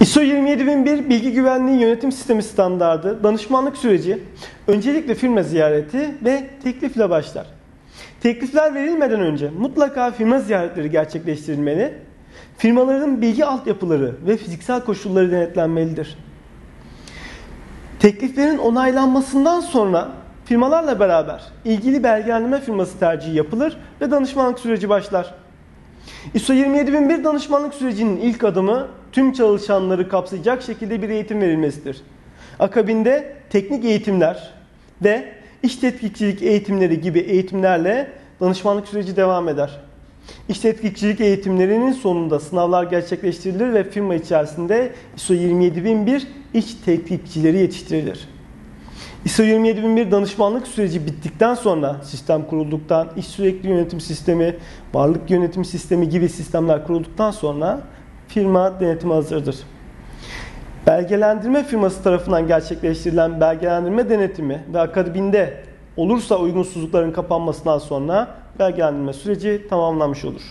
ISO 27001 Bilgi Güvenliği Yönetim Sistemi standardı danışmanlık süreci öncelikle firma ziyareti ve teklifle başlar. Teklifler verilmeden önce mutlaka firma ziyaretleri gerçekleştirilmeli. Firmaların bilgi altyapıları ve fiziksel koşulları denetlenmelidir. Tekliflerin onaylanmasından sonra firmalarla beraber ilgili belgelendirme firması tercihi yapılır ve danışmanlık süreci başlar. ISO 27001 danışmanlık sürecinin ilk adımı tüm çalışanları kapsayacak şekilde bir eğitim verilmesidir. Akabinde teknik eğitimler ve iş tetkikçilik eğitimleri gibi eğitimlerle danışmanlık süreci devam eder. İş tetkikçilik eğitimlerinin sonunda sınavlar gerçekleştirilir ve firma içerisinde ISO 27001 iş tetkikçileri yetiştirilir. ISO 27001 danışmanlık süreci bittikten sonra sistem kurulduktan, iş sürekli yönetim sistemi, varlık yönetim sistemi gibi sistemler kurulduktan sonra firma denetime hazırdır. Belgelendirme firması tarafından gerçekleştirilen belgelendirme denetimi ve akabinde olursa uygunsuzlukların kapanmasından sonra belgelendirme süreci tamamlanmış olur.